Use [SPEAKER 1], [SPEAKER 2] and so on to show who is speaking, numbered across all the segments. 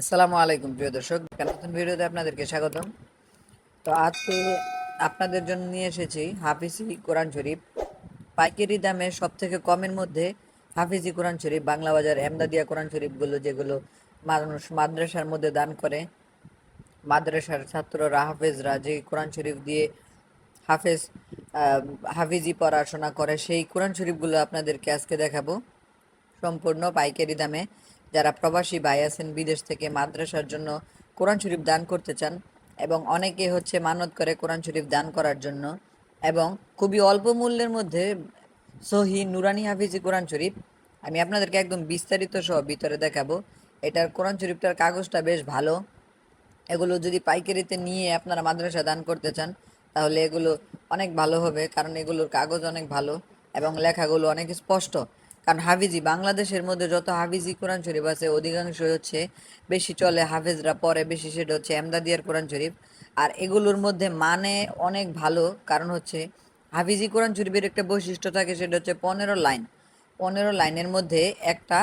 [SPEAKER 1] আসসালামু আলাইকুম, প্রিয় দর্শক। নতুন ভিডিওতে আপনাদেরকে স্বাগতম। তো আজকে আপনাদের জন্য নিয়ে এসেছি হাফিজি কোরআন শরীফ। পাইকারি দামে সব থেকে কমের মধ্যে হাফিজি কোরআন শরীফ, বাংলা বাজার এমদাদিয়া কোরআন শরীফগুলো যেগুলো মানুষ মাদ্রাসার মধ্যে দান করে। মাদ্রাসার ছাত্ররা, হাফেজরা যে কোরআন শরীফ দিয়ে হাফেজ হাফিজি পড়াশোনা করে, সেই কোরআন শরীফগুলো আপনাদেরকে আজকে দেখাবো। সম্পূর্ণ পাইকারি দামে। যারা প্রবাসী ভাই আছেন, বিদেশ থেকে মাদ্রাসার জন্য কোরআন শরীফ দান করতে চান এবং অনেকে হচ্ছে মানত করে কোরআন শরীফ দান করার জন্য এবং খুবই অল্প মূল্যের মধ্যে সহি নুরানি হাফিজি কোরআন শরীফ, আমি আপনাদেরকে একদম বিস্তারিত সহ ভিতরে দেখাবো। এটার কোরআন শরীফটার কাগজটা বেশ ভালো। এগুলো যদি পাইকারিতে নিয়ে আপনারা মাদ্রাসা দান করতে চান, তাহলে এগুলো অনেক ভালো হবে, কারণ এগুলোর কাগজ অনেক ভালো এবং লেখাগুলো অনেক স্পষ্ট। কারণ হাফিজি বাংলাদেশের মধ্যে যত হাফিজি কোরআন শরীফ আছে, অধিকাংশ হচ্ছে বেশি চলে হাফেজরা, পরে বেশি সেটা হচ্ছে এমদাদিয়ার কোরআন শরীফ। আর এগুলোর মধ্যে মানে অনেক ভালো কারণ হচ্ছে হাফিজি কোরআন শরীফের একটা বৈশিষ্ট্য থাকে, সেটা হচ্ছে পনেরো লাইন। পনেরো লাইনের মধ্যে একটা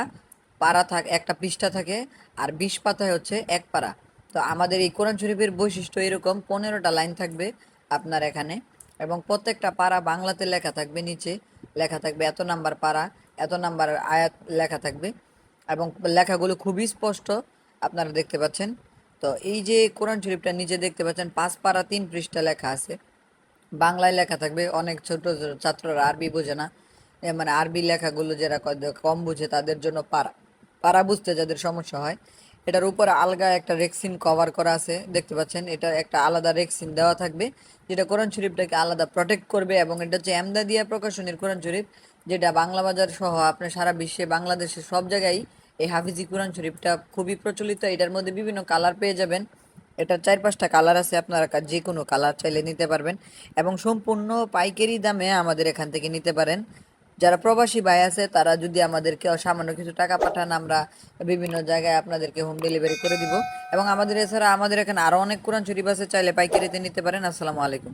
[SPEAKER 1] পারা থাকে, একটা পৃষ্ঠা থাকে আর বিশ পাতায় হচ্ছে এক পারা। তো আমাদের এই কোরআন শরীফের বৈশিষ্ট্য এরকম, পনেরোটা লাইন থাকবে আপনার এখানে। এবং প্রত্যেকটা পারা বাংলাতে লেখা থাকবে, নিচে লেখা থাকবে, এত নাম্বার পারা। এত নাম্বার আয়াত লেখা থাকবে এবং লেখাগুলো খুবই স্পষ্ট, আপনারা দেখতে পাচ্ছেন। তো এই যে কোরআন শরীফটা নিচে দেখতে পাচ্ছেন, পাঁচ পারা তিন পৃষ্ঠা লেখা আছে। বাংলায় লেখা থাকবে, অনেক ছোট ছাত্ররা আরবি বোঝে না। মানে আরবি লেখাগুলো যারা কম বুঝে তাদের জন্য পারা পারা বুঝতে যাদের সমস্যা হয়। এটার উপর আলগা একটা রেক্সিন কভার করা আছে, দেখতে পাচ্ছেন। এটা একটা আলাদা রেক্সিন দেওয়া থাকবে, যেটা কোরআন শরীফটাকে আলাদা প্রোটেক্ট করবে এবং এটা হচ্ছে এমদাদিয়া প্রকাশনীর কোরআন শরীফ। যেটা বাংলা বাজার সহ আপনার সারা বিশ্বে বাংলাদেশের সব জায়গায় এই হাফিজি কোরআন শরীফটা খুবই প্রচলিত। এটার মধ্যে বিভিন্ন কালার পেয়ে যাবেন। এটার চার পাঁচটা কালার আছে, আপনারা যে কোনো কালার চাইলে নিতে পারবেন। এবং সম্পূর্ণ পাইকারি দামে আমাদের এখান থেকে নিতে পারেন। যারা প্রবাসী ভাই আছে, তারা যদি আমাদেরকে সামান্য কিছু টাকা পাঠান, আমরা বিভিন্ন জায়গায় আপনাদেরকে হোম ডেলিভারি করে দিব। এবং আমাদের এছাড়া আমাদের এখানে আরও অনেক কোরআন শরীফ আছে, চাইলে পাইকারিতে নিতে পারেন। আসসালামু আলাইকুম।